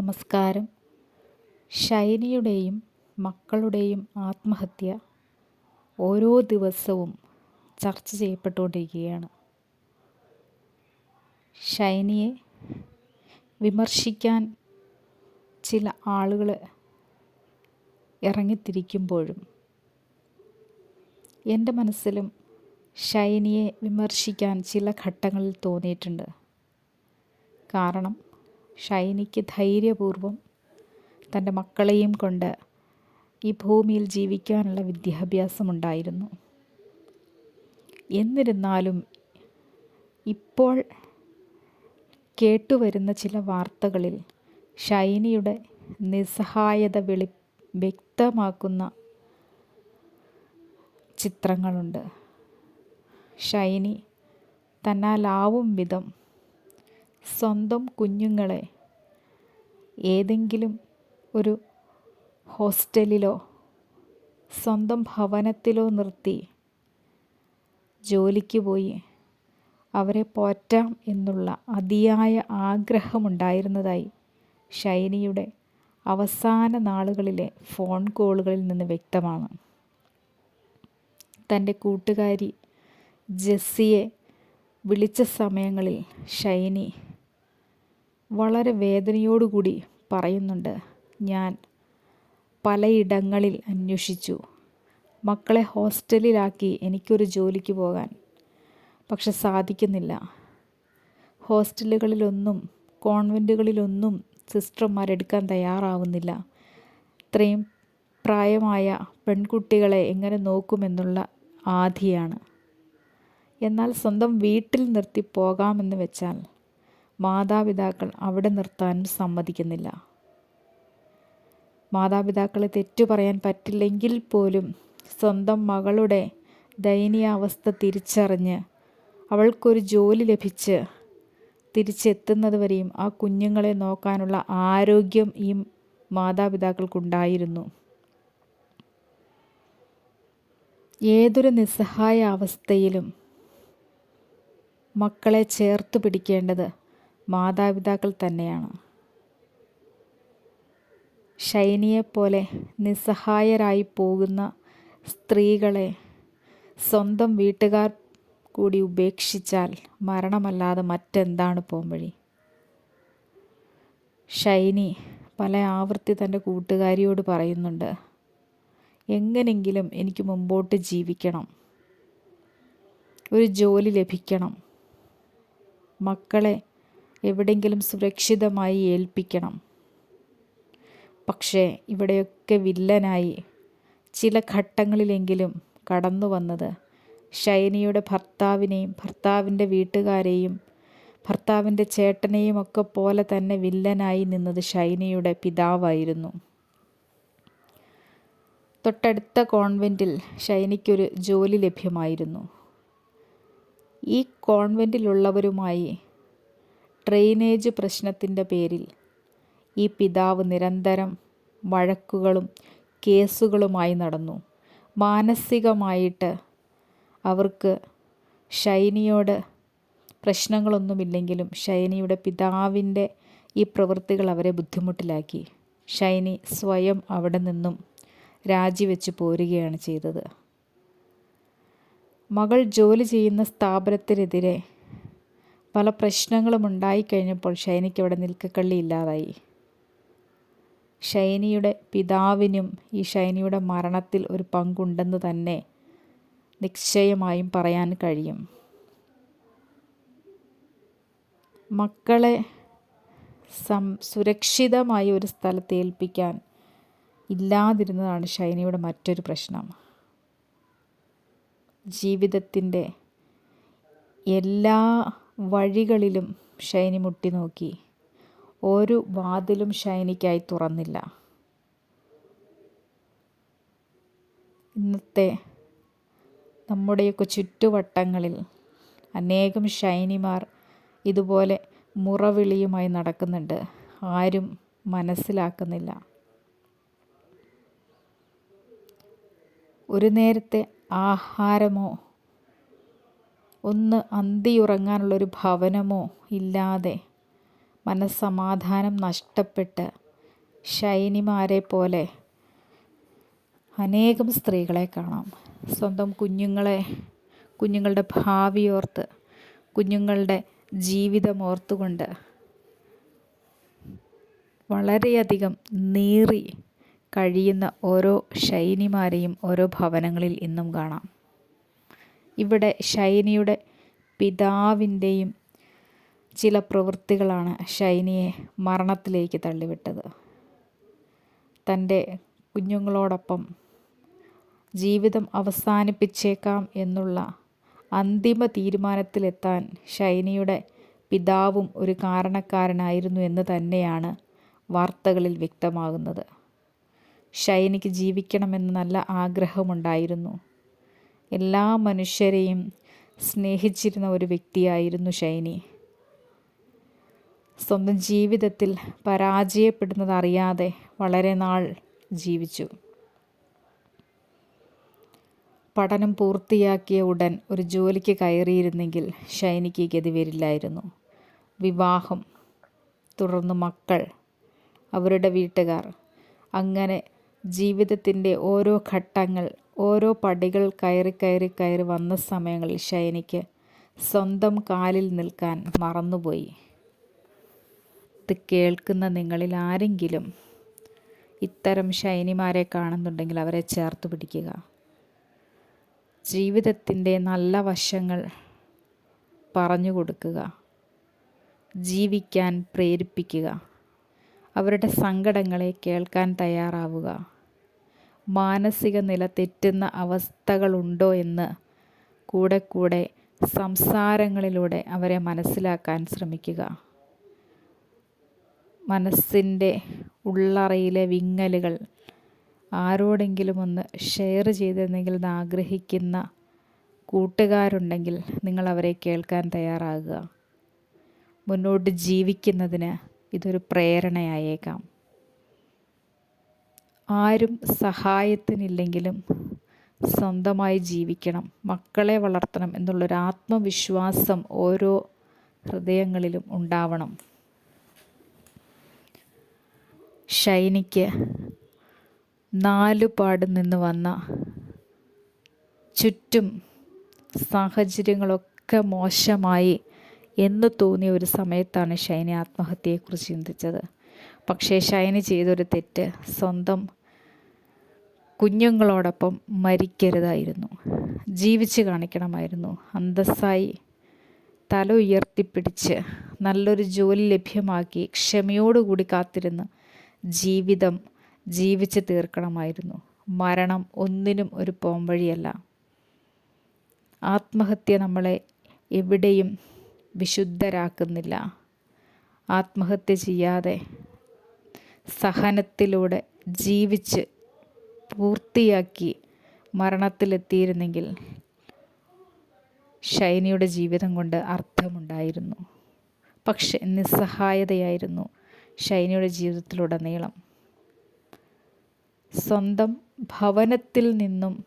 നമസ്കാരം. ഷൈനിയുടെയും മക്കളുടെയും ആത്മഹത്യ ഓരോ ദിവസവും ചർച്ച ചെയ്യപ്പെട്ടുകൊണ്ടിരിക്കുകയാണ്. ഷൈനിയെ വിമർശിക്കാൻ ചില ആളുകൾ ഇറങ്ങിത്തിരിക്കുമ്പോഴും എന്റെ മനസ്സിലും ഷൈനിയെ വിമർശിക്കാൻ ചില ഘട്ടങ്ങളിൽ തോന്നിയിട്ടുണ്ട്. കാരണം ഷൈനിക്ക് ധൈര്യപൂർവം തന്റെ മക്കളെയും കൊണ്ട് ഈ ഭൂമിയിൽ ജീവിക്കാനുള്ള വിദ്യാഭ്യാസമുണ്ടായിരുന്നു. എന്നിരുന്നാലും ഇപ്പോൾ കേട്ടുവരുന്ന ചില വാർത്തകളിൽ ഷൈനിയുടെ നിസ്സഹായത വെളി വ്യക്തമാക്കുന്ന ചിത്രങ്ങളുണ്ട്. ഷൈനി തന്നാലാവും വിധം സ്വന്തം കുഞ്ഞുങ്ങളെ ഏതെങ്കിലും ഒരു ഹോസ്റ്റലിലോ സ്വന്തം ഭവനത്തിലോ നിർത്തി ജോലിക്ക് പോയി അവരെ പോറ്റാം എന്നുള്ള അതിയായ ആഗ്രഹമുണ്ടായിരുന്നതായി ഷൈനിയുടെ അവസാന നാളുകളിലെ ഫോൺ കോളുകളിൽ നിന്ന് വ്യക്തമാണ്. തന്റെ കൂട്ടുകാരി ജെസ്സിയെ വിളിച്ച സമയങ്ങളിൽ ഷൈനി വളരെ വേദനയോടുകൂടി പറയുന്നുണ്ട്. ഞാൻ പലയിടങ്ങളിൽ അന്വേഷിച്ചു. മക്കളെ ഹോസ്റ്റലിലാക്കി എനിക്കൊരു ജോലിക്ക് പോകാൻ. പക്ഷെ സാധിക്കുന്നില്ല. ഹോസ്റ്റലുകളിലൊന്നും കോൺവെന്റുകളിലൊന്നും സിസ്റ്റർമാരെടുക്കാൻ തയ്യാറാവുന്നില്ല. ഇത്രയും പ്രായമായ പെൺകുട്ടികളെ എങ്ങനെ നോക്കുമെന്നുള്ള ആധിയാണ്. എന്നാൽ സ്വന്തം വീട്ടിൽ നിർത്തി പോകാമെന്ന് വെച്ചാൽ മാതാപിതാക്കൾ അവിടെ നിർത്താനും സമ്മതിക്കുന്നില്ല. മാതാപിതാക്കളെ തെറ്റു പറയാൻ പറ്റില്ലെങ്കിൽ പോലും സ്വന്തം മകളുടെ ദയനീയാവസ്ഥ തിരിച്ചറിഞ്ഞ് അവൾക്കൊരു ജോലി ലഭിച്ച് തിരിച്ചെത്തുന്നതുവരെയും ആ കുഞ്ഞുങ്ങളെ നോക്കാനുള്ള ആരോഗ്യം ഈ മാതാപിതാക്കൾക്കുണ്ടായിരുന്നു. ഏതൊരു നിസ്സഹായ അവസ്ഥയിലും മക്കളെ ചേർത്ത് പിടിക്കേണ്ടത് മാതാപിതാക്കൾ തന്നെയാണ്. ഷൈനിയെപ്പോലെ നിസ്സഹായരായി പോകുന്ന സ്ത്രീകളെ സ്വന്തം വീട്ടുകാർ കൂടി ഉപേക്ഷിച്ചാൽ മരണമല്ലാതെ മറ്റെന്താണ് പോംവഴി? ഷൈനി പല ആവർത്തി തന്റെ കൂട്ടുകാരിയോട് പറയുന്നുണ്ട് എങ്ങനെങ്കിലും എനിക്ക് മുമ്പോട്ട് ജീവിക്കണം. ഒരു ജോലി ലഭിക്കണം. മക്കളെ എവിടെയെങ്കിലും സുരക്ഷിതമായി ഏൽപ്പിക്കണം. പക്ഷേ ഇവിടെയൊക്കെ വില്ലനായി ചില ഘട്ടങ്ങളിലെങ്കിലും കടന്നു വന്നത് ഷൈനിയുടെ ഭർത്താവിനെയും ഭർത്താവിന്റെ വീട്ടുകാരെയും ഭർത്താവിന്റെ ചേട്ടനെയും ഒക്കെ പോലെ തന്നെ വില്ലനായി നിന്നത് ഷൈനിയുടെ പിതാവായിരുന്നു. തൊട്ടടുത്ത കോൺവെന്റിൽ ഷൈനിക്കൊരു ജോലി ലഭ്യമായിരുന്നു. ഈ കോൺവെന്റിലുള്ളവരുമായി ഡ്രെയിനേജ് പ്രശ്നത്തിന്റെ പേരിൽ ഈ പിതാവ് നിരന്തരം വഴക്കുകളും കേസുകളുമായി നടന്നു. മാനസികമായിട്ട് അവർക്ക് ഷൈനിയോട് പ്രശ്നങ്ങളൊന്നുമില്ലെങ്കിലും ഷൈനിയുടെ പിതാവിന്റെ ഈ പ്രവൃത്തികൾ അവരെ ബുദ്ധിമുട്ടിലാക്കി. ഷൈനി സ്വയം അവിടെ നിന്നും രാജിവെച്ച് പോരുകയാണ് ചെയ്തത്. മകൾ ജോലി ചെയ്യുന്ന സ്ഥാപനത്തിനെതിരെ പല പ്രശ്നങ്ങളും ഉണ്ടായിക്കഴിഞ്ഞപ്പോൾ ഷൈനിക്ക് അവിടെ നിൽക്കക്കള്ളി ഇല്ലാതായി. ഷൈനിയുടെ പിതാവിനും ഈ ഷൈനിയുടെ മരണത്തിൽ ഒരു പങ്കുണ്ടെന്ന് തന്നെ നിശ്ചയമായും പറയാൻ കഴിയും. മക്കളെ സം സുരക്ഷിതമായ ഒരു സ്ഥലത്ത് ഏൽപ്പിക്കാൻ ഇല്ലാതിരുന്നതാണ് ഷൈനിയുടെ മറ്റൊരു പ്രശ്നം. ജീവിതത്തിന്റെ എല്ലാ വഴികളിലും ഷൈനി മുട്ടി നോക്കി. ഒരു വാതിലും ഷൈനിക്കായി തുറന്നില്ല. ഇന്നത്തെ നമ്മുടെയൊക്കെ ചുറ്റുവട്ടങ്ങളിൽ അനേകം ഷൈനിമാർ ഇതുപോലെ മുറവിളിയുമായി നടക്കുന്നുണ്ട്. ആരും മനസ്സിലാക്കുന്നില്ല. ഒരു നേരത്തെ ആഹാരമോ ഒന്ന് അന്തിയുറങ്ങാനുള്ളൊരു ഭവനമോ ഇല്ലാതെ മനസ്സമാധാനം നഷ്ടപ്പെട്ട് ശൈനിമാരെ പോലെ അനേകം സ്ത്രീകളെ കാണാം. സ്വന്തം കുഞ്ഞുങ്ങളെ കുഞ്ഞുങ്ങളുടെ ഭാവിയോർത്ത് കുഞ്ഞുങ്ങളുടെ ജീവിതം ഓർത്തുകൊണ്ട് വളരെയധികം നീറി കഴിയുന്ന ഓരോ ശൈനിമാരെയും ഓരോ ഭവനങ്ങളിൽ ഇന്നും കാണാം. ഇവിടെ ഷൈനിയുടെ പിതാവിന്റെയും ചില പ്രവൃത്തികളാണ് ഷൈനിയെ മരണത്തിലേക്ക് തള്ളിവിട്ടത്. തന്റെ കുഞ്ഞുങ്ങളോടൊപ്പം ജീവിതം അവസാനിപ്പിച്ചേക്കാം എന്നുള്ള അന്തിമ തീരുമാനത്തിലെത്താൻ ഷൈനിയുടെ പിതാവും ഒരു കാരണക്കാരനായിരുന്നു എന്ന് തന്നെയാണ് വാർത്തകളിൽ വ്യക്തമാകുന്നത്. ഷൈനിക്ക് ജീവിക്കണമെന്ന് നല്ല ആഗ്രഹമുണ്ടായിരുന്നു. എല്ലാ മനുഷ്യരെയും സ്നേഹിച്ചിരുന്ന ഒരു വ്യക്തിയായിരുന്നു ഷൈനി. സ്വന്തം ജീവിതത്തിൽ പരാജയപ്പെടുന്നതറിയാതെ വളരെ നാൾ ജീവിച്ചു. പഠനം പൂർത്തിയാക്കിയ ഉടൻ ഒരു ജോലിക്ക് കയറിയിരുന്നെങ്കിൽ ഷൈനിക്ക് ഗതി വരില്ലായിരുന്നു വിവാഹം തുടർന്ന് മക്കൾ അവരുടെ വീട്ടുകാർ അങ്ങനെ ജീവിതത്തിന്റെ ഓരോ ഘട്ടങ്ങൾ ഓരോ പടികൾ കയറി കയറി കയറി വന്ന സമയങ്ങളിൽ ഷൈനിക്ക് സ്വന്തം കാലിൽ നിൽക്കാൻ മറന്നുപോയി. ഇത് കേൾക്കുന്ന നിങ്ങളിൽ ആരെങ്കിലും ഇത്തരം ഷൈനിമാരെ കാണുന്നുണ്ടെങ്കിൽ അവരെ ചേർത്ത് പിടിക്കുക. ജീവിതത്തിന്റെ നല്ല വശങ്ങൾ പറഞ്ഞു കൊടുക്കുക. ജീവിക്കാൻ പ്രേരിപ്പിക്കുക. അവരുടെ സങ്കടങ്ങളെ കേൾക്കാൻ തയ്യാറാവുക. മാനസിക നില തെറ്റുന്ന അവസ്ഥകളുണ്ടോ എന്ന് കൂടെ കൂടെ സംസാരങ്ങളിലൂടെ അവരെ മനസ്സിലാക്കാൻ ശ്രമിക്കുക. മനസ്സിന്റെ ഉള്ളറയിലെ വിങ്ങലുകൾ ആരോടെങ്കിലും ഒന്ന് ഷെയർ ചെയ്തിരുന്നെങ്കിൽ ആഗ്രഹിക്കുന്ന കൂട്ടുകാരുണ്ടെങ്കിൽ നിങ്ങൾ അവരെ കേൾക്കാൻ തയ്യാറാകുക. മുന്നോട്ട് ജീവിക്കുന്നതിന് ഇതൊരു പ്രേരണയായേക്കാം. ആരും സഹായത്തിനില്ലെങ്കിലും സ്വന്തമായി ജീവിക്കണം മക്കളെ വളർത്തണം എന്നുള്ളൊരു ആത്മവിശ്വാസം ഓരോ ഹൃദയങ്ങളിലും ഉണ്ടാവണം. ഷൈനിക്ക് നാലുപാട് നിന്ന് വന്ന ചുറ്റും സാഹചര്യങ്ങളൊക്കെ മോശമായി എന്ന് തോന്നിയ ഒരു സമയത്താണ് ഷൈനി ആത്മഹത്യയെക്കുറിച്ച് ചിന്തിച്ചത്. പക്ഷേ ഷൈനി ചെയ്തൊരു തെറ്റ് സ്വന്തം കുഞ്ഞുങ്ങളോടൊപ്പം മരിക്കരുതായിരുന്നു. ജീവിച്ച് കാണിക്കണമായിരുന്നു. അന്തസ്സായി തല ഉയർത്തിപ്പിടിച്ച് നല്ലൊരു ജോലി ലഭ്യമാക്കി ക്ഷമയോടുകൂടി കാത്തിരുന്ന് ജീവിതം ജീവിച്ച് തീർക്കണമായിരുന്നു. മരണം ഒന്നിനും ഒരു പോംവഴിയല്ല. ആത്മഹത്യ നമ്മളെ എവിടെയും വിശുദ്ധരാക്കുന്നില്ല. ആത്മഹത്യ ചെയ്യാതെ സഹനത്തിലൂടെ ജീവിച്ച് പൂർത്തിയാക്കി മരണത്തിലെത്തിയിരുന്നെങ്കിൽ ഷൈനിയുടെ ജീവിതം കൊണ്ട് അർത്ഥമുണ്ടായിരുന്നു. പക്ഷെ നിസ്സഹായതയായിരുന്നു ഷൈനിയുടെ ജീവിതത്തിലുടനീളം. സ്വന്തം ഭവനത്തിൽ നിന്നും